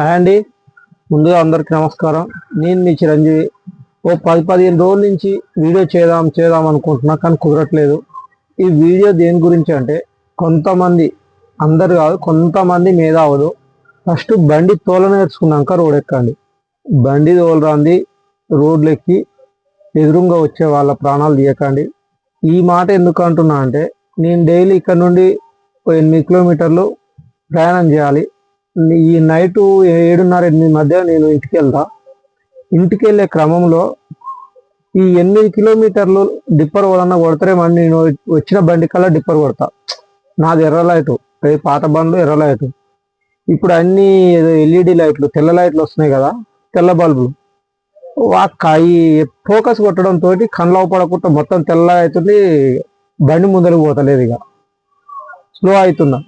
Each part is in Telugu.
హాయ్ అండి. ముందుగా అందరికీ నమస్కారం. నేను మీ చిరంజీవి. ఓ పది పదిహేను రోజుల నుంచి వీడియో చేద్దాం చేద్దాం అనుకుంటున్నా కానీ కుదరట్లేదు. ఈ వీడియో దేని గురించి అంటే కొంతమంది అందరు కాదు కొంతమంది మేధావులు ఫస్ట్ బండి తోల నేర్చుకున్నాక రోడ్ ఎక్కండి. బండి తోలరాంది రోడ్లు ఎక్కి ఎదురుగా వచ్చే వాళ్ళ ప్రాణాలు తీయకండి. ఈ మాట ఎందుకు అంటున్నా అంటే నేను డైలీ ఇక్కడ నుండి ఎనిమిది కిలోమీటర్లు ప్రయాణం చేయాలి. ఈ నైట్ ఏడున్నర ఎనిమిది మధ్య నేను ఇంటికి వెళ్తా ఇంటికి వెళ్ళే క్రమంలో ఈ ఎనిమిది కిలోమీటర్లు డిప్పర్ వలన కొడతారేమని నేను వచ్చిన బండి కల్లా డిప్పర్ కొడతా. నాది ఎర్ర లైటు అది పాత బండ్లు ఎర్ర లైటు. ఇప్పుడు అన్ని ఎల్ఈడి లైట్లు తెల్ల లైట్లు వస్తున్నాయి కదా తెల్ల బల్బులు. ఈ ఫోకస్ కొట్టడంతో తోటి కళ్ళు పడకుండా మొత్తం తెల్ల అవుతుంది బండి ముందరికి పోతలేదు ఇక. స్లో అవుతున్నా.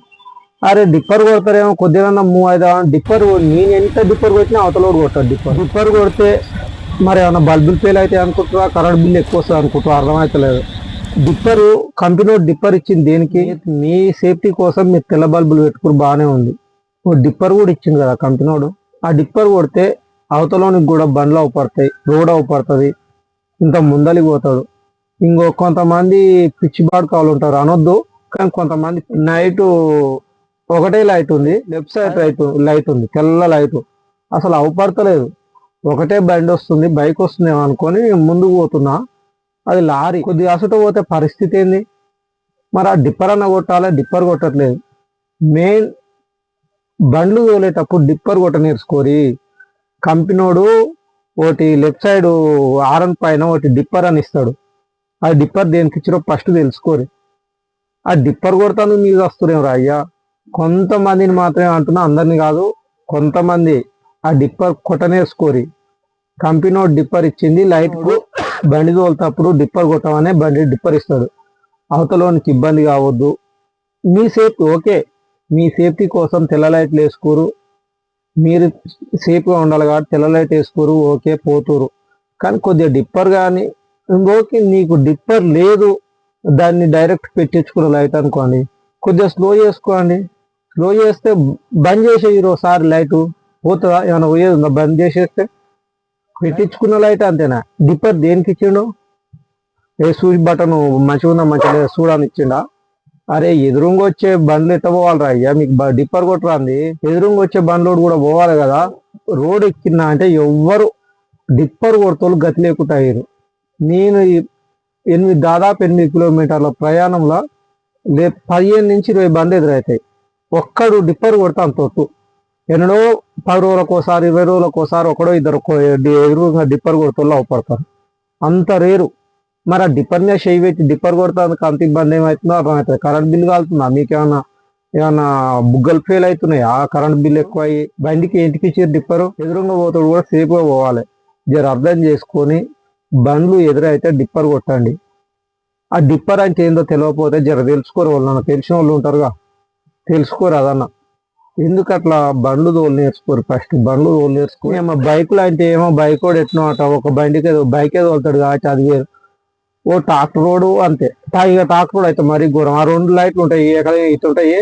అరే డిప్పర్ కొడతారేమో కొద్దిగా మూవ్ అవుదా డిప్పర్ నేను ఎంత డిప్పర్ కొట్టినా అవతల కూడా కొట్టాడు డిప్పర్. డిప్పర్ కొడితే మరి ఏమన్నా బల్బులు ఫెయిల్ అయితే అనుకుంటున్నా కరెంట్ బిల్ ఎక్కువ వస్తుంది అనుకుంటారా అర్థమవుతలేదు డిప్పర్ కంపెనీ డిప్పర్ ఇచ్చింది దేనికి? మీ సేఫ్టీ కోసం మీరు తెల్ల బల్బులు పెట్టుకుని బాగానే ఉంది. ఓ డిప్పర్ కూడా ఇచ్చింది కదా కంపెనీడు ఆ డిప్పర్ కొడితే అవతలోనికి కూడా బండ్లు అవపడతాయి రోడ్ అవపడుతుంది ఇంత ముందలికి పోతాడు. ఇంకో కొంతమంది పిచ్చి బాడుకాలు ఉంటారు అనొద్దు. కానీ కొంతమంది నైట్ ఒకటే లైట్ ఉంది లెఫ్ట్ సైడ్ లైట్ లైట్ ఉంది తెల్ల లైట్. అసలు అవపడతలేదు. ఒకటే బండి వస్తుంది బైక్ వస్తుందేమో అనుకొని ముందుకు పోతున్నా. అది లారీ. కొద్దిగా అసట పోతే పరిస్థితి ఏంది? మరి ఆ డిప్పర్ అన్న కొట్టాలి? డిప్పర్ కొట్టట్లేదు. మెయిన్ బండ్లు తోలేటప్పుడు డిప్పర్ కొట్ట నేర్చుకోరి కంపెనోడు ఒకటి లెఫ్ట్ సైడ్ ఆరన్ పైన ఒకటి డిప్పర్ అని ఇస్తాడు. ఆ డిప్పర్ దేనికి ఇచ్చిరో ఫస్ట్ తెలుసుకోరి. ఆ డిప్పర్ కొడతాను మీరు వస్తురేం రా అయ్యా. కొంతమందిని మాత్రమే అంటున్నా అందరిని కాదు కొంతమంది ఆ డిప్పర్ కొట్టనేసుకోరి కంపెనీ డిప్పర్ ఇచ్చింది లైట్కు బండి తోలుతప్పుడు డిప్పర్ కొట్టమనే బండి డిప్పర్ ఇస్తాడు. అవతలోనికి ఇబ్బంది కావద్దు. మీ సేఫ్టీ ఓకే మీ సేఫ్టీ కోసం తెల్ల లైట్లు వేసుకోరు. మీరు సేఫ్గా ఉండాలి కాబట్టి తెల్ల లైట్ వేసుకోరు ఓకే పోతురు. కానీ కొద్దిగా డిప్పర్ కానీ ఓకే నీకు డిప్పర్ లేదు దాన్ని డైరెక్ట్ పెట్టించుకున్న లైట్ అనుకోండి కొద్దిగా స్లో చేసుకోండి. స్లో చేస్తే బంద్ చేసేయరు ఒకసారి లైట్ పోతుందా? ఏమైనా పోయేది ఉందా? బంద్ చేసేస్తే పెట్టించుకున్న లైట్ అంతేనా? డిప్పర్ దేనికి ఇచ్చిండు? ఏ సూచి బటన్ మంచిగా ఉందా? మంచిగా లేదా? చూడని ఇచ్చిండా? అరే ఎదురుంగా వచ్చే బండ్లు ఎట్ట పోవాలిరా అయ్యా? మీకు డిప్పర్ కొట్టరాంది. ఎదురుంగా వచ్చే బండ్లోడు కూడా పోవాలి కదా? రోడ్ ఎక్కినా అంటే ఎవ్వరు డిప్పర్ కొడతలు గతి లేకుండా అయ్యారు. నేను ఎనిమిది దాదాపు ఎనిమిది కిలోమీటర్ల ప్రయాణంలో పదిహేను నుంచి ఇరవై బండ్లు ఎదురవుతాయి ఒక్కడు డిప్పర్ కొడతాం తొట్టు ఎన్నడో పది రోజులకు ఒకసారి ఇరవై రోజులకు ఒకసారి ఒకడో ఇద్దరు ఎదురుగా డిప్పర్ కొడుతుల్లో అవపడతారు. అంత రేరు. మరి ఆ డిప్పర్ మీద చేయి పెట్టి డిప్పర్ కొడతానికి అంత ఇబ్బంది ఏమవుతుందో అర్థమవుతుంది కరెంట్ బిల్ కాలుతుందా? మీకేమన్నా ఏమన్నా బుగ్గలు ఫెయిల్ అవుతున్నాయి? ఆ కరెంట్ బిల్ ఎక్కువ అయ్యి బండికి ఇంటికి ఇచ్చారు డిప్పరు? ఎదురుగా పోతాడు కూడా సేఫ్గా పోవాలి. జర అర్థం చేసుకొని బండ్లు ఎదురైతే డిప్పర్ కొట్టండి. ఆ డిప్పర్ అంటే ఏందో తెలియకపోతే జర తెలుసుకోరు వాళ్ళు. తెలిసిన వాళ్ళు ఉంటారుగా. తెలుసుకోరు అదన్న ఎందుకు అట్లా బండ్లు తోలు నేర్చుకోరు? ఫస్ట్ బండ్లు తోలు నేర్చుకో ఏమో బైకులు అంటే ఏమో బైక్ కూడా ఎట్టినా అట. ఒక బండికి ఏదో బైకే తోలుతాడు కాబట్టి అది వేరు ఓ ట్రాక్టర్ రోడ్ అంతే. ఇక ట్రాక్టర్ రోడ్ అయితే మరీ ఘోరం. ఆ రెండు లైట్లు ఉంటాయి ఎక్కడ ఇటు ఉంటాయి.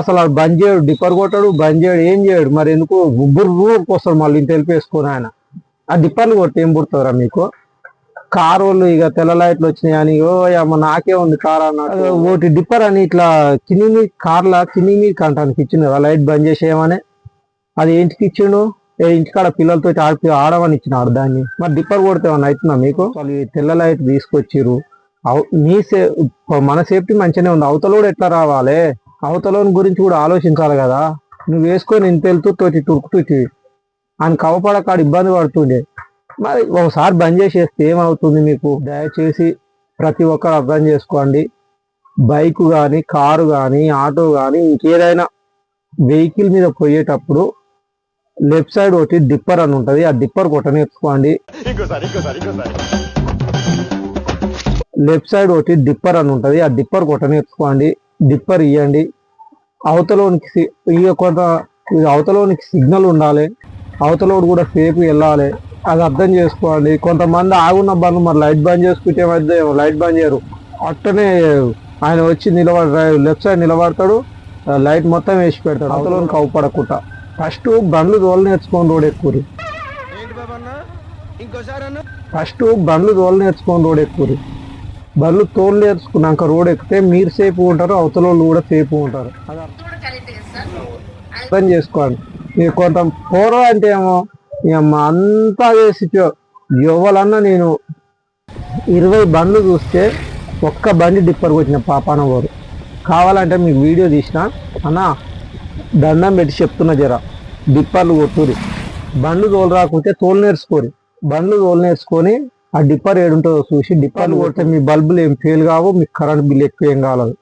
అసలు అది బంద్ చేయడు డిప్పర్ కొట్టాడు బంద్ చేయడు ఏం చేయడు. మరి ఎందుకు గుబ్బురు వస్తాడు మళ్ళీ ఇంత వెళ్ళిపేసుకొని ఆయన. ఆ డిప్పర్లు కొట్టి ఏం పుడతారా మీకు? కార్ వాళ్ళు ఇక తెల్ల లైట్లు వచ్చినాయి అని ఓ అమ్మ నాకే ఉంది కార్ అన్నాడు ఒకటి డిప్పర్ అని ఇట్లా కింది మీద కార్లా కింది మీద కంటానికి ఇచ్చింది కదా లైట్ బంద్ చేసేయమని. అది ఏంటికి ఇచ్చిండు ఏ ఇంటికాడ పిల్లలతో ఆడి ఆడమని ఇచ్చినాడు దాన్ని. మరి డిప్పర్ కొడితే ఏమన్నా అవుతుందా మీకు? వాళ్ళు తెల్ల లైట్ తీసుకొచ్చిర్రు. అవ- మీ సే మన సేఫ్టీ మంచిగానే ఉంది. అవతల కూడా ఎట్లా రావాలి? అవతలోని గురించి కూడా ఆలోచించాలి కదా. నువ్వు వేసుకొని ఇంత వెళ్తూ తోటి తురుకుతూ ఆయన కవపడకాడు ఇబ్బంది పడుతుండే. మరి ఒకసారి బంద్ చేసేస్తే ఏమవుతుంది మీకు? దయచేసి ప్రతి ఒక్కరు అర్థం చేసుకోండి. బైక్ కానీ కారు కానీ ఆటో కానీ ఇంకేదైనా వెహికల్ మీద పోయేటప్పుడు లెఫ్ట్ సైడ్ ఒకటి డిప్పర్ అని ఉంటుంది. ఆ డిప్పర్ కొట్ట నేర్చుకోండి ఇంకోసారి ఇంకోసారి ఇంకోసారి. లెఫ్ట్ సైడ్ ఒకటి డిప్పర్ అని ఉంటుంది. ఆ డిప్పర్ కొట్ట నేర్చుకోండి డిప్పర్ ఇవ్వండి అవతలోనికి కొంత ఇది అవతలోనికి సిగ్నల్ ఉండాలి. అవతలోడు కూడా సేఫ్ వెళ్ళాలి. అది అర్థం చేసుకోండి కొంతమంది ఆగున్న బండ్లు మరి లైట్ బంద్ చేసుకుంటే మధ్య లైట్ బంద్ చేయరు. అట్టనే ఆయన వచ్చి నిలబడ లెఫ్ట్ సైడ్ నిలబడతాడు లైట్ మొత్తం వేసి పెడతాడు. అవతలోనికి అవపడకుండా ఫస్ట్ బండ్లు తోలు నేర్చుకొని రోడ్ అన్న. ఫస్ట్ బండ్లు తోలు నేర్చుకొని రోడ్ ఎక్కురు బండ్లు తోలు నేర్చుకున్నాక రోడ్ ఎక్కితే మీరు సేఫ్ ఉంటారు అవతల వాళ్ళు కూడా సేఫ్ ఉంటారు. అది అర్థం చేసుకోండి. మీరు కొంత పూర్వం అంటే ఏమో? ఇక మా అంతా చేసి ఎవలన్నా నేను ఇరవై బండ్లు చూస్తే ఒక్క బండి డిప్పర్కి వచ్చిన పాపాన వారు కావాలంటే మీకు వీడియో తీసిన అన్న దండం పెట్టి చెప్తున్నా జర డిప్పర్లు కొట్టురి బండ్లు తోలు రాకుంటే తోలు నేర్చుకోరు బండ్లు తోలు నేర్చుకొని ఆ డిప్పర్ ఏడుంటుందో చూసి డిప్పర్లు కొడితే మీ బల్బులు ఏం ఫెయిల్ కావు మీకు కరెంట్ బిల్ ఎక్కువ ఏం కాలేదు.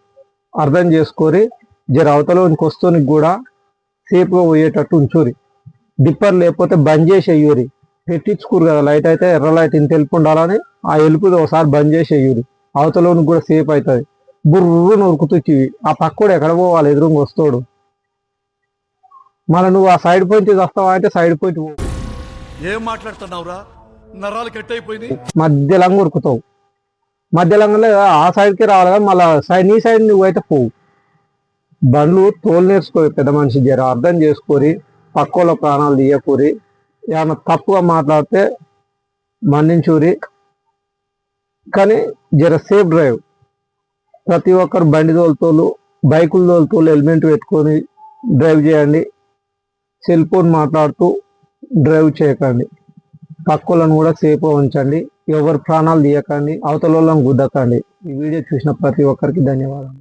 అర్థం చేసుకొని జర అవతలోనికి వస్తూనికి కూడా సేఫ్గా పోయేటట్టు ఉంచురి డిప్పర్ లేకపోతే బంద్ చేసి అయ్యూరి పెట్టించుకోరు కదా లైట్ అయితే ఎర్ర లైట్ ఇంత ఎలుపు ఉండాలని ఆ ఎలుపు ఒకసారి బంద్ చేసి అయ్యూరి అవతలోనికి కూడా సేఫ్ అవుతుంది. బుర్రు నొరుకుతూచివి ఆ పక్కోడు ఎక్కడ పోవాలి? ఎదురుగా వస్తాడు. మళ్ళీ నువ్వు ఆ సైడ్ పాయింట్ వస్తావా అంటే సైడ్ పాయింట్. ఏం మాట్లాడుతున్నావురా? నరాలు కట్ అయిపోయింది మధ్యలో ఉరుకుతావు మధ్యలో ఆ సైడ్కి రావాలి కదా మళ్ళీ సైడ్ నీ సైడ్ నువ్వు అయితే పోవు. బండ్లు తోలు నేర్చుకో పెద్ద మనిషి జర. అర్థం చేసుకొని పక్కోళ్ళ ప్రాణాలు తీయకూరి. ఏమైనా తప్పుగా మాట్లాడితే మన్నించూరి. కానీ జర సేఫ్ డ్రైవ్. ప్రతి ఒక్కరు బండి తోలుతోలు బైకులు తోలుతోలు హెల్మెట్ పెట్టుకొని డ్రైవ్ చేయండి. సెల్ ఫోన్ మాట్లాడుతూ డ్రైవ్ చేయకండి. పక్కలను కూడా సేఫ్గా ఉంచండి. ఎవరు ప్రాణాలు తీయకండి అవతల వాళ్ళని గుద్దకండి. ఈ వీడియో చూసిన ప్రతి ఒక్కరికి ధన్యవాదాలు.